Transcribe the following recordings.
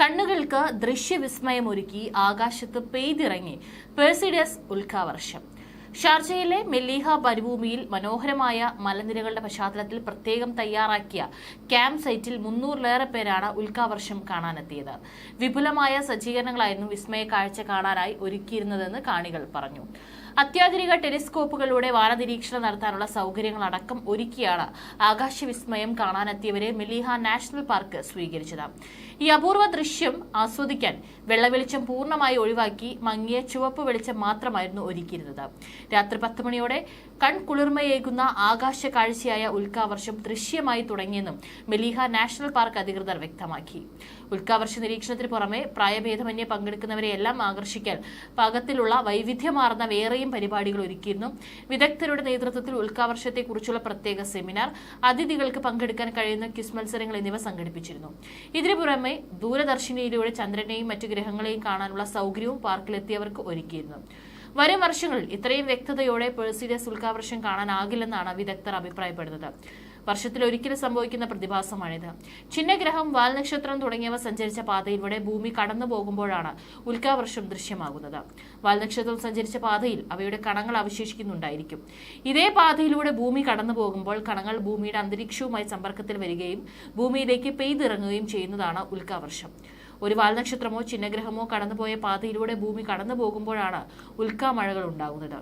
കണ്ണുകൾക്ക് ദൃശ്യവിസ്മയമൊരുക്കി ആകാശത്ത് പെയ്തിറങ്ങി പേഴ്സിഡസ് ഉൽക്കാവർഷം ഷാർജയിലെ മെല്ലിഹ മരുഭൂമിയിൽ മനോഹരമായ മലനിരകളുടെ പശ്ചാത്തലത്തിൽ പ്രത്യേകം തയ്യാറാക്കിയ ക്യാമ്പ് സൈറ്റിൽ മുന്നൂറിലേറെ പേരാണ് ഉൽക്കാവർഷം കാണാനെത്തിയത്. വിപുലമായ സജ്ജീകരണങ്ങളായിരുന്നു വിസ്മയ കാഴ്ച കാണാനായി ഒരുക്കിയിരുന്നതെന്ന് കാണികൾ പറഞ്ഞു. അത്യാധുനിക ടെലിസ്കോപ്പുകളിലൂടെ വാനനിരീക്ഷണം നടത്താനുള്ള സൗകര്യങ്ങളടക്കം ഒരുക്കിയാണ് ആകാശവിസ്മയം കാണാനെത്തിയവരെ മെലീഹ നാഷണൽ പാർക്ക് സ്വീകരിച്ചത്. ഈ അപൂർവ ദൃശ്യം ആസ്വദിക്കാൻ വെള്ളവെളിച്ചം പൂർണമായി ഒഴിവാക്കി മങ്ങിയ ചുവപ്പ് വെളിച്ചം മാത്രമായിരുന്നു ഒരുക്കിയിരുന്നത്. രാത്രി പത്ത് മണിയോടെ കൺകുളിർമയേകുന്ന ആകാശ കാഴ്ചയായ ഉൽക്കാവർഷം ദൃശ്യമായി തുടങ്ങിയെന്നും മെലീഹ നാഷണൽ പാർക്ക് അധികൃതർ വ്യക്തമാക്കി. ഉൽക്കാവർഷ നിരീക്ഷണത്തിന് പുറമെ പ്രായഭേദമന്യേ പങ്കെടുക്കുന്നവരെയെല്ലാം ആകർഷിക്കാൻ പാകത്തിലുള്ള വൈവിധ്യമാർന്ന വേറെയും പരിപാടികൾ ഒരുക്കിയിരുന്നു. വിദഗ്ധരുടെ നേതൃത്വത്തിൽ ഉൽക്കാവർഷത്തെക്കുറിച്ചുള്ള പ്രത്യേക സെമിനാർ അതിഥികൾക്ക് പങ്കെടുക്കാൻ കഴിയുന്ന ക്വിസ് മത്സരങ്ങൾ എന്നിവ സംഘടിപ്പിച്ചിരുന്നു. ഇതിനു പുറമെ ദൂരദർശിനിയിലൂടെ ചന്ദ്രനെയും മറ്റു ഗ്രഹങ്ങളെയും കാണാനുള്ള സൗകര്യവും പാർക്കിലെത്തിയവർക്ക് ഒരുക്കിയിരുന്നു. വരും വർഷങ്ങളിൽ ഇത്രയും വ്യക്തതയോടെ പേഴ്സിഡസ് ഉൽക്കാവർഷം കാണാനാകില്ലെന്നാണ് വിദഗ്ധർ അഭിപ്രായപ്പെടുന്നത്. വർഷത്തിൽ ഒരിക്കലും സംഭവിക്കുന്ന പ്രതിഭാസമാണിത്. ചിഹ്നഗ്രഹം വാൽനക്ഷത്രം തുടങ്ങിയവ സഞ്ചരിച്ച പാതയിലൂടെ ഭൂമി കടന്നു പോകുമ്പോഴാണ് ഉൽക്കാവർഷം ദൃശ്യമാകുന്നത്. വാൽനക്ഷത്രം സഞ്ചരിച്ച പാതയിൽ അവയുടെ കണങ്ങൾ അവശേഷിക്കുന്നുണ്ടായിരിക്കും. ഇതേ പാതയിലൂടെ ഭൂമി കടന്നു പോകുമ്പോൾ കണങ്ങൾ ഭൂമിയുടെ അന്തരീക്ഷവുമായി സമ്പർക്കത്തിൽ വരികയും ഭൂമിയിലേക്ക് പെയ്തിറങ്ങുകയും ചെയ്യുന്നതാണ് ഉൽക്കാവർഷം. ഒരു വാൽനക്ഷത്രമോ ചിഹ്നഗ്രഹമോ കടന്നുപോയ പാതയിലൂടെ ഭൂമി കടന്നു പോകുമ്പോഴാണ് ഉൽക്കാമഴകൾ ഉണ്ടാകുന്നത്.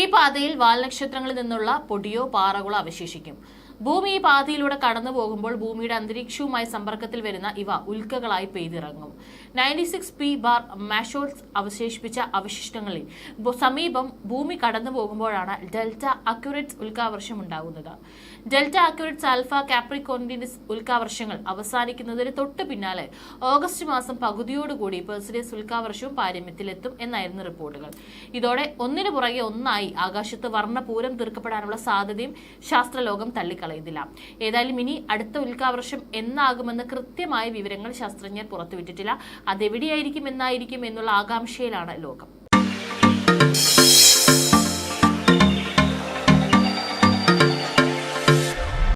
ഈ പാതയിൽ വാൽനക്ഷത്രങ്ങളിൽ നിന്നുള്ള പൊടിയോ പാറകളോ അവശേഷിക്കും. ഭൂമി ഈ പാതയിലൂടെ കടന്നു പോകുമ്പോൾ ഭൂമിയുടെ അന്തരീക്ഷവുമായി സമ്പർക്കത്തിൽ വരുന്ന ഇവ ഉൽക്കകളായി പെയ്തിറങ്ങും. Ninety six P bar Machholz അവശേഷിപ്പിച്ച അവശിഷ്ടങ്ങളിൽ സമീപം ഭൂമി കടന്നു പോകുമ്പോഴാണ് ഡെൽറ്റ അക്യുറേറ്റ്സ് ഉൽക്കാവർഷം ഉണ്ടാകുന്നത്. ഡെൽറ്റ അക്യുറേറ്റ്സ് ആൽഫ കാപ്രിക്കോണ്ടിനിസ് ഉൽക്കാവർഷങ്ങൾ അവസാനിക്കുന്നതിന് തൊട്ട് പിന്നാലെ ഓഗസ്റ്റ് മാസം പകുതിയോടുകൂടി പേഴ്സിഡേസ് ഉൽക്കാവർഷവും പാരമ്യത്തിലെത്തും എന്നായിരുന്നു റിപ്പോർട്ടുകൾ. ഇതോടെ ഒന്നിനു പുറകെ ഒന്നായി ആകാശത്ത് വർണപൂരം തീർക്കപ്പെടാനുള്ള സാധ്യതയും ശാസ്ത്രലോകം തള്ളിക്കളയുന്നില്ല ഏതായാലും ഇനി അടുത്ത ഉൽക്കാവർഷം എന്നാകുമെന്ന് കൃത്യമായ വിവരങ്ങൾ ശാസ്ത്രജ്ഞർ പുറത്തുവിട്ടിട്ടില്ല. അതെവിടെയായിരിക്കും എന്നായിരിക്കും എന്നുള്ള ആകാംക്ഷയിലാണ് ലോകം.